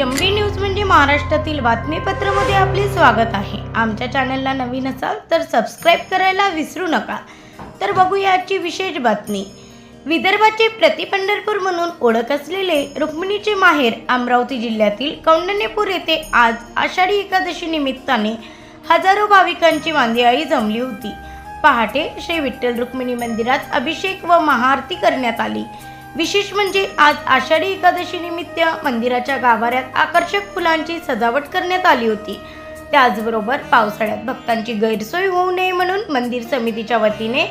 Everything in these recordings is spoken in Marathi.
एम बी न्यूज म्हणजे महाराष्ट्रातील बातमीपत्रामध्ये आपले स्वागत आहे. आमच्या चॅनलला नवीन असाल तर सबस्क्राईब करायला विसरू नका. तर बघूया आजची विशेष बातमी. विदर्भाचे प्रतिपंढरपूर म्हणून ओळख असलेले रुक्मिणीचे माहेर अमरावती जिल्ह्यातील कौंडण्यपूर येथे आज आषाढी एकादशी निमित्ताने हजारो भाविकांची मांदियाळी जमली होती. पहाटे श्री विठ्ठल रुक्मिणी मंदिरात अभिषेक व महाआरती करण्यात आली. विशेष म्हणजे आज आषाढी एकादशी निमित्त मंदिराच्या गाभाऱ्यात आकर्षक फुलांची सजावट करण्यात आली होती. त्याचबरोबर पावसाळ्यात भक्तांची गैरसोय होऊ नये म्हणून मंदिर समितीच्या वतीने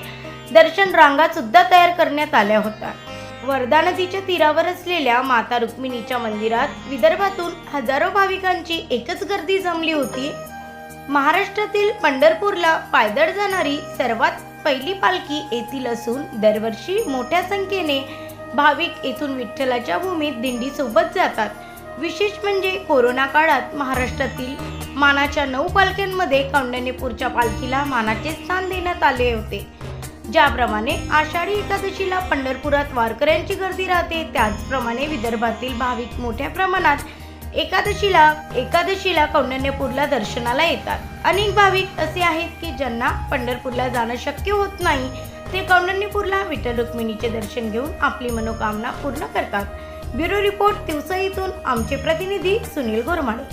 दर्शन रांगा सुद्धा तयार करण्यात आल्या होत्या. वर्धा नदीच्या तीरावर असलेल्या माता रुक्मिणीच्या मंदिरात विदर्भातून हजारो भाविकांची एकच गर्दी जमली होती. महाराष्ट्रातील पंढरपूरला पायदळ जाणारी सर्वात पहिली पालखी येथील असून दरवर्षी मोठ्या संख्येने भाविक येथून विठ्ठलाच्या भूमीत दिंडीसोबत जातात. विशेष म्हणजे कोरोना काळात महाराष्ट्रातील मानाच्या नऊ पालख्यांमध्ये कौंडण्यपूरच्या पालखीला मानाचे स्थान देण्यात आले होते. ज्याप्रमाणे आषाढी एकादशीला पंढरपुरात वारकऱ्यांची गर्दी राहते त्याचप्रमाणे विदर्भातील भाविक मोठ्या प्रमाणात एकादशीला एकादशीला कौंडण्यपूरला दर्शनाला येतात. अनेक भाविक असे आहेत की ज्यांना पंढरपूरला जाणं शक्य होत नाही ते कौंडण्यपूरला विठ्ठल रुक्मिणीचे दर्शन घेऊन आपली मनोकामना पूर्ण करतात. ब्युरो रिपोर्ट दिवसईतून आमचे प्रतिनिधी सुनील गोरमाडे.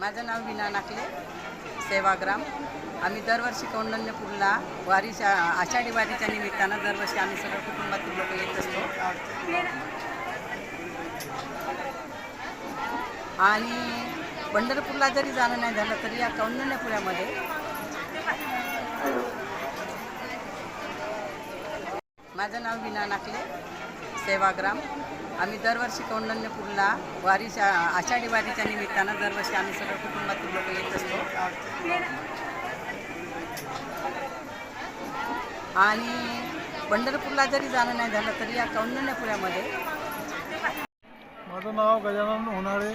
माझं नाव विना नाकले. सेवाग्राम आम्ही दरवर्षी कौंडण्यपूरला वारीच्या आषाढी वारीच्या निमित्तानं दरवर्षी आम्ही सगळं कुटुंबातील लोक येत असतो. आणि पंढरपूरला जरी जाणं नाही झालं तरी या कौंडण्यपुऱ्यामध्ये माझं नाव विना नाकले सेवाग्राम आम्ही दरवर्षी कौंडण्यपूरला वारीच्या आषाढी वारीच्या निमित्तानं दरवर्षी आम्ही सगळं कुटुंबातील लोक येत असतो. आणि पंढरपूरला जरी जाणं नाही झालं तरी या कौंडण्यपुऱ्यामध्ये माझं नाव गजानन होणारे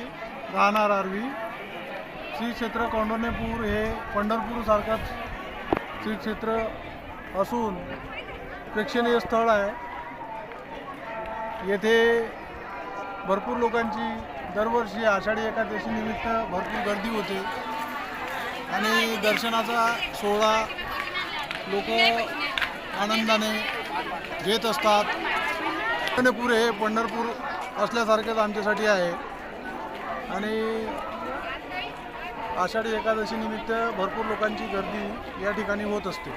राहणार आरवी. श्री क्षेत्र कौंडण्यपूर हे पंढरपूरसारखंच श्री क्षेत्र असून प्रेक्षणीय स्थळ आहे. येथे भरपूर लोकांची दरवर्षी आषाढी एकादशीनिमित्त भरपूर गर्दी होते. आणि दर्शनाचा सोहळा लोक आनंदाने घेत असतात. पंढरपूर हे पंढरपूर असल्यासारखंच आमच्यासाठी आहे. आणि आषाढी एकादशीनिमित्त भरपूर लोकांची गर्दी या ठिकाणी होत असते.